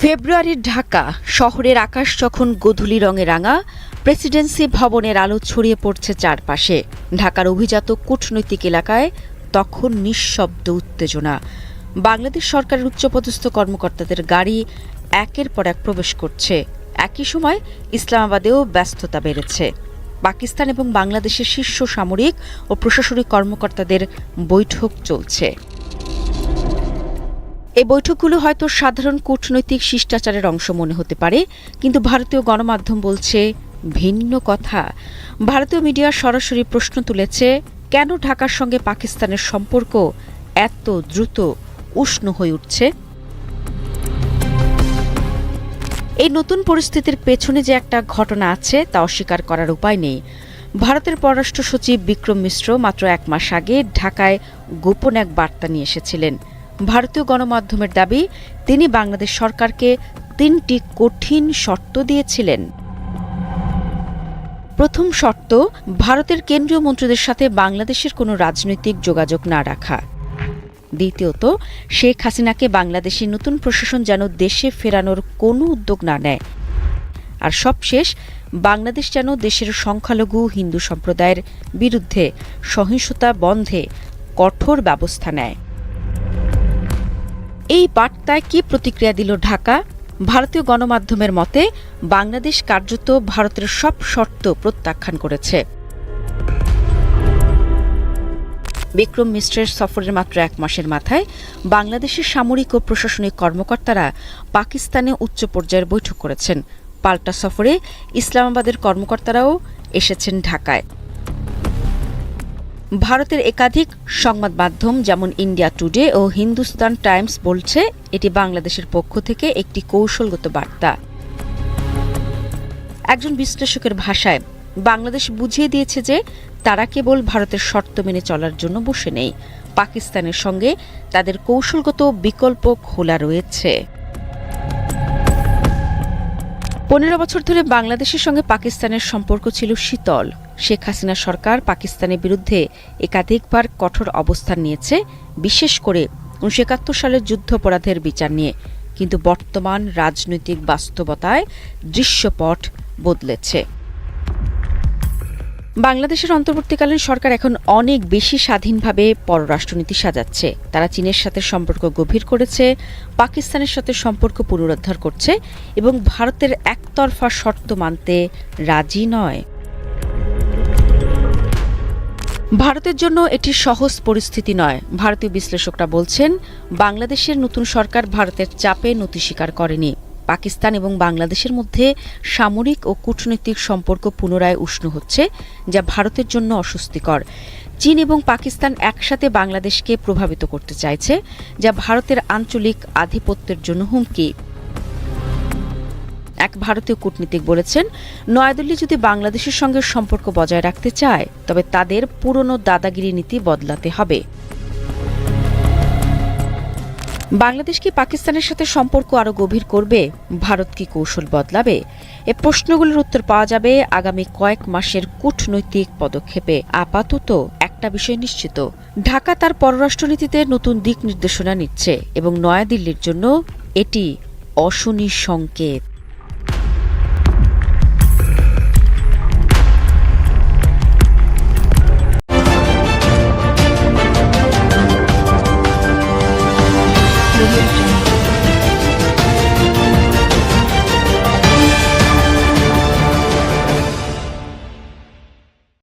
ফেব্রুয়ারির ঢাকা, শহরের আকাশ যখন গোধূলি রঙে রাঙা, প্রেসিডেন্সি ভবনের আলো ছড়িয়ে পড়ছে চারপাশে। ঢাকার অভিজাত কূটনৈতিক এলাকায় তখন নিঃশব্দ উত্তেজনা। বাংলাদেশ সরকারের উচ্চপদস্থ কর্মকর্তাদের গাড়ি একের পর এক প্রবেশ করছে। একই সময় ইসলামাবাদেও ব্যস্ততা বেড়েছে। পাকিস্তান এবং বাংলাদেশের শীর্ষ সামরিক ও প্রশাসনিক কর্মকর্তাদের বৈঠক চলছে। এই বৈঠকগুলো হয়তো সাধারণ কূটনৈতিক শিষ্টাচারের অংশ মনে হতে পারে, কিন্তু ভারতীয় গণমাধ্যম বলছে ভিন্ন কথা। ভারতীয় মিডিয়া সরাসরি প্রশ্ন তুলেছে, কেন ঢাকার সঙ্গে পাকিস্তানের সম্পর্ক এত দ্রুত উষ্ণ হয়ে উঠছে? এই নতুন পরিস্থিতির পেছনে যে একটা ঘটনা আছে, তা অস্বীকার করার উপায় নেই। ভারতের পররাষ্ট্র সচিব বিক্রম মিশ্র মাত্র এক মাস আগে ঢাকায় গোপন এক বার্তা নিয়ে এসেছিলেন। ভারতীয় গণমাধ্যমের দাবি, তিনি বাংলাদেশ সরকারকে তিনটি কঠিন শর্ত দিয়েছিলেন। প্রথম শর্ত, ভারতের কেন্দ্রীয় মন্ত্রীদের সাথে বাংলাদেশের কোনো রাজনৈতিক যোগাযোগ না রাখা। দ্বিতীয়ত, শেখ হাসিনাকে বাংলাদেশের নতুন প্রশাসন যেন দেশে ফেরানোর কোনো উদ্যোগ না নেয়। আর সবশেষ, বাংলাদেশ যেন দেশের সংখ্যালঘু হিন্দু সম্প্রদায়ের বিরুদ্ধে সহিংসতা বন্ধে কঠোর ব্যবস্থা নেয়। এই বার্তায় কি প্রতিক্রিয়া দিল ঢাকা? ভারতীয় গণমাধ্যমের মতে, বাংলাদেশ কার্যত ভারতের সব শর্ত প্রত্যাখ্যান করেছে। বিক্রম মিশ্রের সফরের মাত্র এক মাসের মাথায় বাংলাদেশের সামরিক ও প্রশাসনিক কর্মকর্তারা পাকিস্তানে উচ্চ পর্যায়ের বৈঠক করেছেন। পাল্টা সফরে ইসলামাবাদের কর্মকর্তারাও এসেছেন ঢাকায়। ভারতের একাধিক সংবাদ মাধ্যম যেমন ইন্ডিয়া টুডে ও হিন্দুস্তান টাইমস বলছে, এটি বাংলাদেশের পক্ষ থেকে একটি কৌশলগত বার্তা। একজন বিশ্লেষকের ভাষায়, বাংলাদেশ বুঝিয়ে দিয়েছে যে তারা কেবল ভারতের শর্ত মেনে চলার জন্য বসে নেই, পাকিস্তানের সঙ্গে তাদের কৌশলগত বিকল্প খোলা রয়েছে। পনেরো বছর ধরে বাংলাদেশের সঙ্গে পাকিস্তানের সম্পর্ক ছিল শীতল। শেখ হাসিনা সরকার পাকিস্তানের বিরুদ্ধে একাধিকবার কঠোর অবস্থান নিয়েছে, বিশেষ করে উনিশশো একাত্তর সালের যুদ্ধাপরাধের বিচার নিয়ে। কিন্তু বর্তমান রাজনৈতিক বাস্তবতায় দৃশ্যপট বদলেছে। বাংলাদেশের অন্তর্বর্তীকালীন সরকার এখন অনেক বেশি স্বাধীনভাবে পররাষ্ট্রনীতি সাজাচ্ছে। তারা চীনের সাথে সম্পর্ক গভীর করেছে, পাকিস্তানের সাথে সম্পর্ক পুনরুদ্ধার করছে এবং ভারতের একতরফা শর্ত মানতে রাজি নয়। ভারতের জন্য এটি সহজ পরিস্থিতি নয়। ভারতীয় বিশ্লেষকরা বলছেন, বাংলাদেশের নতুন সরকার ভারতের চাপে নতি স্বীকার করেনি। পাকিস্তান এবং বাংলাদেশের মধ্যে সামরিক ও কূটনৈতিক সম্পর্ক পুনরায় উষ্ণ হচ্ছে, যা ভারতের জন্য অস্বস্তিকর। চীন এবং পাকিস্তান একসাথে বাংলাদেশকে প্রভাবিত করতে চাইছে, যা ভারতের আঞ্চলিক আধিপত্যের জন্য হুমকি। এক ভারতীয় কূটনীতিক বলেছেন, নয়াদিল্লি যদি বাংলাদেশের সঙ্গে সম্পর্ক বজায় রাখতে চায়, তবে তাদের পুরনো দাদাগিরি নীতি বদলাতে হবে। বাংলাদেশ কি পাকিস্তানের সাথে সম্পর্ক আরও গভীর করবে? ভারত কি কৌশল বদলাবে? এ প্রশ্নগুলোর উত্তর পাওয়া যাবে আগামী কয়েক মাসের কূটনৈতিক পদক্ষেপে। আপাতত একটা বিষয় নিশ্চিত, ঢাকা তার পররাষ্ট্রনীতিতে নতুন দিক নির্দেশনা নিচ্ছে এবং নয়াদিল্লির জন্য এটি অশনি সংকেত।